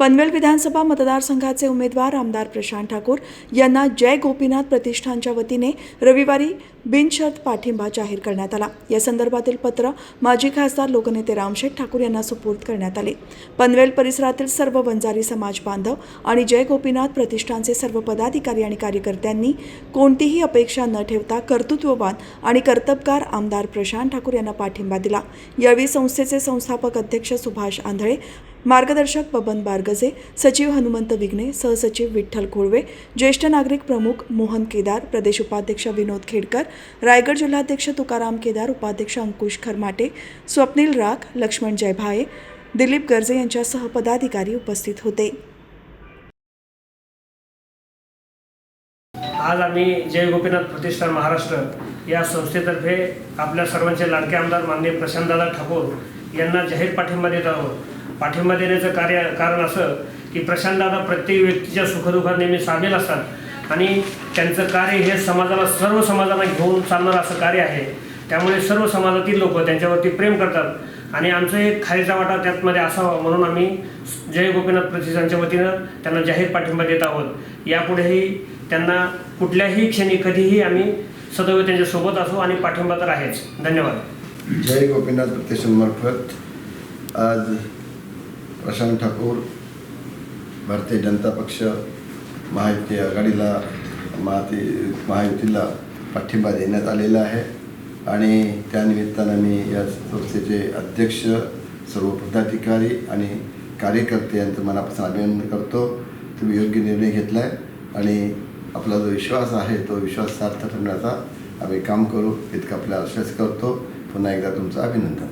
पनवेल विधानसभा मतदारसंघाचे उमेदवार आमदार प्रशांत ठाकूर यांना जय गोपीनाथ प्रतिष्ठानच्या वतीने रविवारी बिनशर्त पाठिंबा जाहीर करण्यात आला. या संदर्भातील पत्र माजी खासदार लोकनेते रामशेठ ठाकूर यांना सुपूर्द करण्यात आले. पनवेल परिसरातील सर्व वंजारी समाज बांधव आणि जय गोपीनाथ प्रतिष्ठानचे सर्व पदाधिकारी आणि कार्यकर्त्यांनी कोणतीही अपेक्षा न ठेवता कर्तृत्ववान आणि कर्तबगार आमदार प्रशांत ठाकूर यांना पाठिंबा दिला. यावेळी संस्थेचे संस्थापक अध्यक्ष सुभाष आंधळे मार्गदर्शक बबन बारगजे सचिव हनुमंत विघ्ने सहसचिव विठ्ठल खोळवे ज्येष्ठ नागरिक प्रमुख मोहन केदार प्रदेश उपाध्यक्ष विनोद खेडकर रायगड जिल्हाध्यक्ष तुकाराम केदार उपाध्यक्ष अंकुश खरमाटे स्वप्नील राख लक्ष्मण जयभाये दिलीप गर्जे यांच्यासह पदाधिकारी उपस्थित होते. आज आम्ही जय गोपीनाथ प्रतिष्ठान महाराष्ट्र या संस्थेतर्फे आपल्या सर्वांचे लाडके आमदार माननीय प्रशांतदादा ठाकूर यांना जाहीर पाठिंबा देत आहोत. पाठिंबा देण्याचं कार्य कारण असं की प्रशांतदादा प्रत्येक व्यक्तीच्या सुखदुःखात नेहमी सामील असतात. आणि त्यांचं कार्य हे समाजाला सर्व समाजाला घेऊन चालणारं असं कार्य आहे. त्यामुळे सर्व समाजातील लोक त्यांच्यावरती प्रेम करतात. आणि आमचं एक खारीचा वाटा त्यातमध्ये असावा म्हणून आम्ही जय गोपीनाथ प्रतिष्ठानच्या वतीनं त्यांना जाहीर पाठिंबा देत आहोत. यापुढेही त्यांना कुठल्याही क्षणी कधीही आम्ही सदैव त्यांच्यासोबत असू आणि पाठिंबा तर आहेच. धन्यवाद. जय गोपीनाथ प्रतिष्ठानमार्फत आज प्रशांत ठाकूर भारतीय जनता पक्ष महायुती आघाडीला महाती महायुतीला पाठिंबा देण्यात आलेला आहे. आणि त्यानिमित्तानं मी या संस्थेचे अध्यक्ष सर्व पदाधिकारी आणि कार्यकर्ते यांचं मनापासून अभिनंदन करतो. तुम्ही योग्य निर्णय घेतला आहे आणि आपला जो विश्वास आहे तो विश्वास सार्थ ठरण्याचा आम्ही काम करू इतकं आपल्याला आश्वास करतो. पुन्हा एकदा तुमचं अभिनंदन.